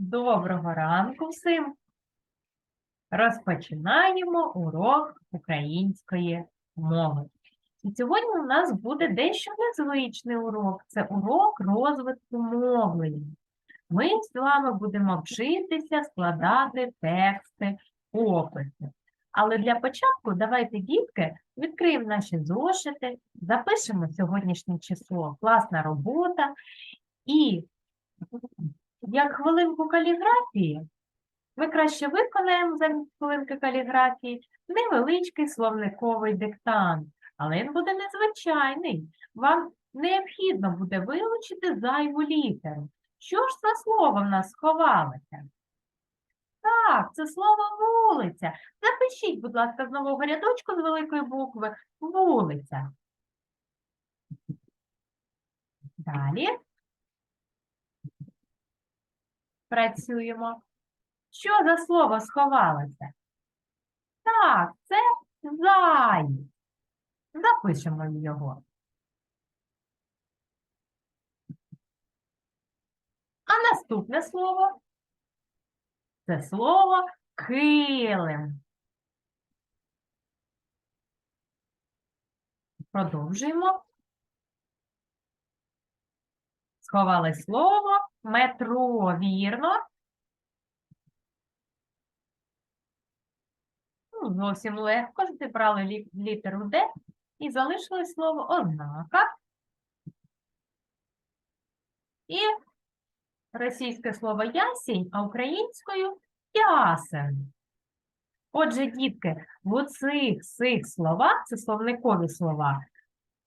Доброго ранку всім. Розпочинаємо урок української мови. І сьогодні у нас буде дещо незвичний урок. Це урок розвитку мовлення. Ми з вами будемо вчитися складати тексти, описи. Але для початку давайте, дітки, відкриємо наші зошити, запишемо сьогоднішнє число, класна робота і як хвилинку каліграфії, ми краще виконаємо замість хвилинки каліграфії невеличкий словниковий диктант, але він буде незвичайний. Вам необхідно буде вилучити зайву літеру. Що ж за слово в нас сховалося? Так, це слово вулиця. Запишіть, будь ласка, з нового рядочку з великої букви вулиця. Далі. Працюємо. Що за слово сховалося? Так, це заєць. Запишемо його. А наступне слово це слово килим. Продовжуємо. Сховали слово метро, вірно. Ну, зовсім легко. Зібрали лі- літеру Д і залишили слово ознака. І російське слово ясінь, а українською ясен. Отже, дітки, в оцих цих словах, це словникові слова,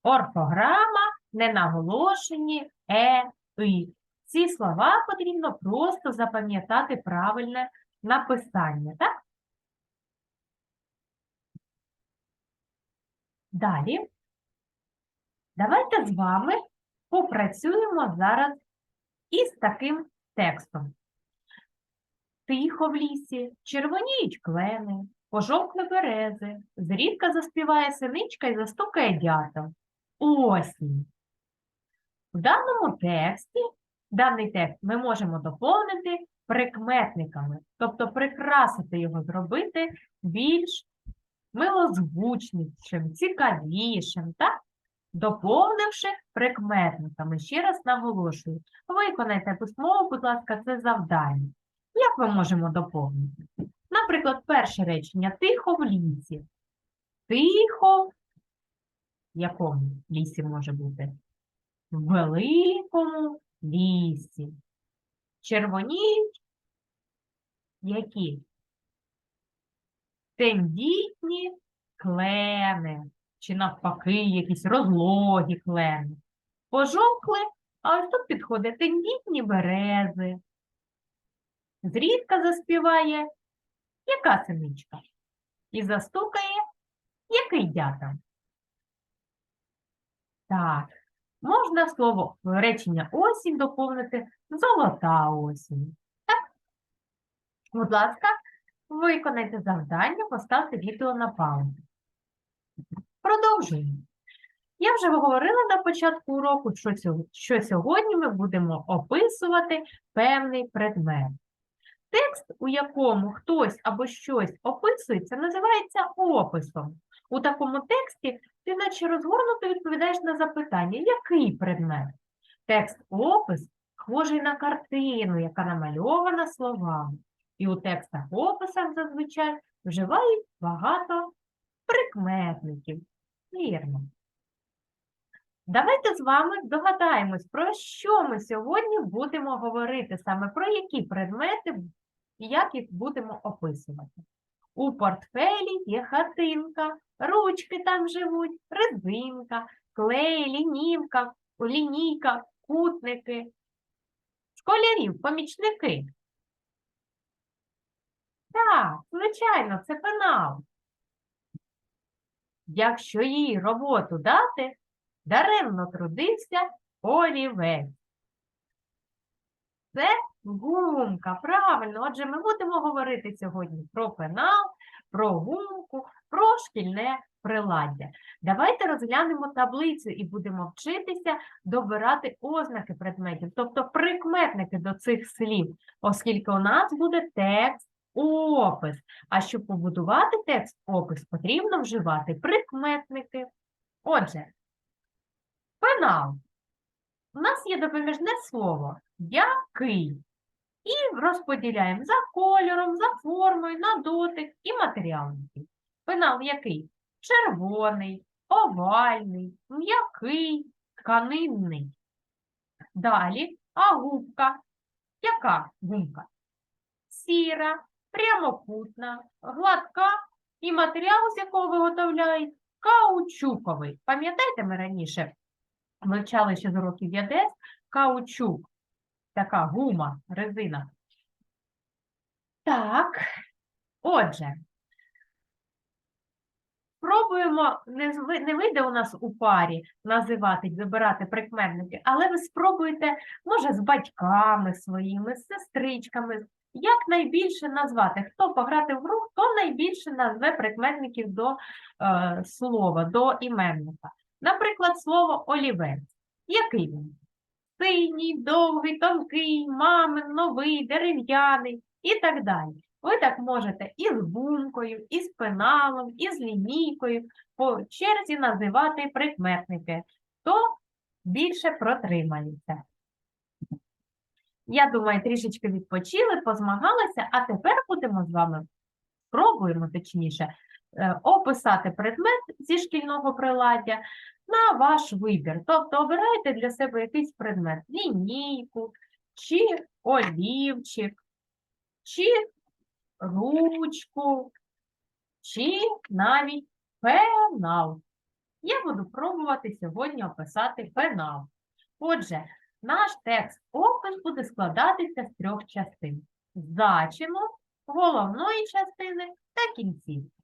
орфограма не наголошені е, и. Ці слова потрібно просто запам'ятати правильне написання, так? Далі. Давайте з вами попрацюємо зараз із таким текстом. Тихо в лісі, червоніють клени, пожовкли берези, зрідка заспіває синичка і застукає дятел. Осінь. В даному тексті, даний текст ми можемо доповнити прикметниками, тобто прикрасити його, зробити більш милозвучнішим, цікавішим, так? доповнивши прикметниками. Ще раз наголошую, виконайте письмово, будь ласка, це завдання. Як ми можемо доповнити? Наприклад, перше речення тихо в лісі. Тихо, в якому лісі може бути? В великому лісі. Червоніють які? Тендітні клени, чи навпаки, якісь розлогі клени. Пожовкли, а ось тут підходить тендітні берези. Зрідка заспіває яка синичка? І застукає який дятел? Так, можна слово речення осінь доповнити золота осінь. Так? Будь ласка, виконайте завдання, поставте відео на паузу. Продовжуємо. Я вже говорила на початку уроку, що, сьогодні ми будемо описувати певний предмет. Текст, у якому хтось або щось описується, називається описом. У такому тексті ти наче розгорнуто відповідаєш на запитання, який предмет? Текст опис схожий на картину, яка намальована словами. І у текстах описах зазвичай вживають багато прикметників. Вірно. Давайте з вами догадаємось, про що ми сьогодні будемо говорити, саме про які предмети і як їх будемо описувати. У портфелі є хатинка, ручки там живуть, резинка, клей, лінівка, лінійка, кутники, школярів, помічники. Так, звичайно, це пенал. Якщо їй роботу дати, даремно трудився олівець. Це гумка, правильно. Отже, ми будемо говорити сьогодні про пенал, про гумку, про шкільне приладдя. Давайте розглянемо таблицю і будемо вчитися добирати ознаки предметів, тобто прикметники до цих слів, оскільки у нас буде текст опис. А щоб побудувати текст опис, потрібно вживати прикметники. Отже, пенал. У нас є допоміжне слово який. І розподіляємо за кольором, за формою, на дотик і матеріалом. Пенал який? Червоний, овальний, м'який, тканинний. Далі, а губка. Яка гумка? Сіра, прямокутна, гладка і матеріал, з якого виготовляють, каучуковий. Пам'ятаєте, ми раніше вивчали ще з уроків ЯДЕС каучук, така гума, резина. Так, отже, спробуємо, не, не вийде у нас у парі називати, вибирати прикметники, але ви спробуйте, може, з батьками своїми, з сестричками, як найбільше назвати, хто пограти в гру, хто найбільше назве прикметників до е, слова, до іменника. Наприклад, слово олівець. Який він? Синій, довгий, тонкий, мамин, новий, дерев'яний і так далі. Ви так можете і з бумкою, і з пеналом, і з лінійкою по черзі називати прикметники, то більше протримається. Я думаю, трішечки відпочили, позмагалися, а тепер будемо з вами, спробуємо точніше, е, описати предмет зі шкільного приладдя на ваш вибір. Тобто обирайте для себе якийсь предмет, лінійку, чи олівчик, чи ручку, чи навіть пенал. Я буду пробувати сьогодні описати пенал. Отже, наш текст опис буде складатися з трьох частин: зачину, головної частини та кінцівки.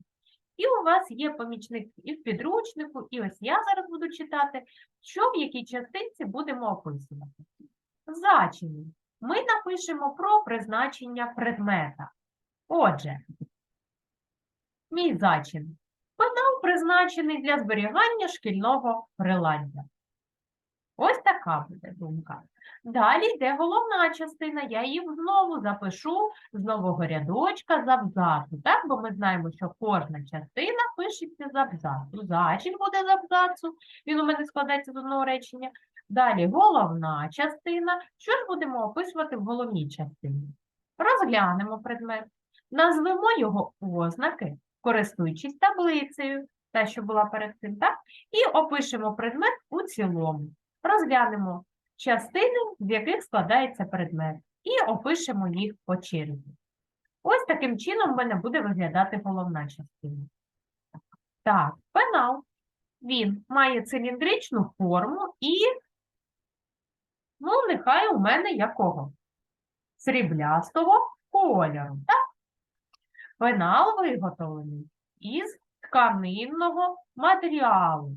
І у вас є помічник і в підручнику, і ось я зараз буду читати, що в якій частинці будемо описувати. Зачині. Ми напишемо про призначення предмета. Отже, мій зачин. Пенал призначений для зберігання шкільного приладдя. Ось така буде думка. Далі йде головна частина, я її знову запишу з нового рядочка з абзацу, так? Бо ми знаємо, що кожна частина пишеться з абзацу. Зачин буде з абзацу, він у мене складається з одного речення. Далі головна частина. Що ж будемо описувати в головній частині? Розглянемо предмет, назвемо його ознаки, користуючись таблицею, та, що була перед цим, так? І опишемо предмет у цілому. Розглянемо частини, з яких складається предмет, і опишемо їх по черзі. Ось таким чином в мене буде виглядати головна частина. Так, пенал. Він має циліндричну форму і, ну, нехай у мене якого? Сріблястого кольору. Так? Пенал виготовлений із тканинного матеріалу.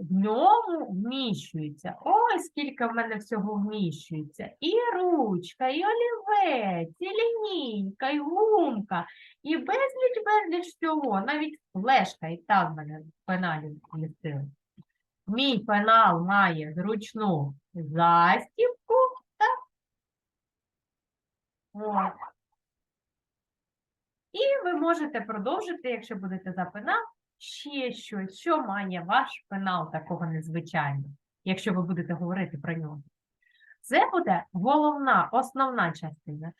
В ньому вміщується. Ой, скільки в мене всього вміщується. І ручка, і олівець, і лінійка, і гумка, і безліч, безліч всього. Навіть флешка і так в мене в пеналі вмістили. Мій пенал має зручну застібку. Так? От. І ви можете продовжити, якщо будете за пенал, ще щось, що має ваш пенал такого незвичайного, якщо ви будете говорити про нього. Це буде головна, основна частина.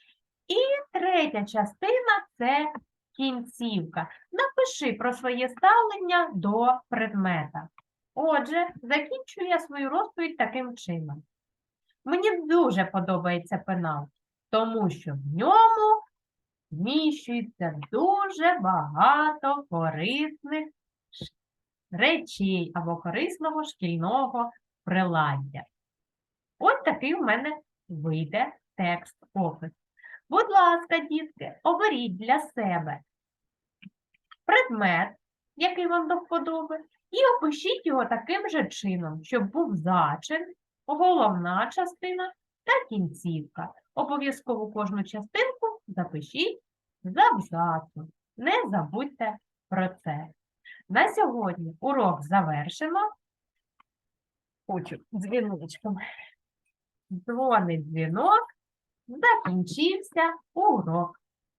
І третя частина це кінцівка. Напиши про своє ставлення до предмета. Отже, закінчую я свою розповідь таким чином. Мені дуже подобається пенал, тому що в ньому вміщується дуже багато корисних речей або корисного шкільного приладдя. Ось такий у мене вийде текст опис. Будь ласка, дітки, оберіть для себе предмет, який вам до вподоби, і опишіть його таким же чином, щоб був зачин, головна частина та кінцівка. Обов'язково кожну частинку запишіть з абзацу. Не забудьте про це. На сьогодні урок завершено. Хочу дзвіночком. Дзвонить дзвінок, закінчився урок.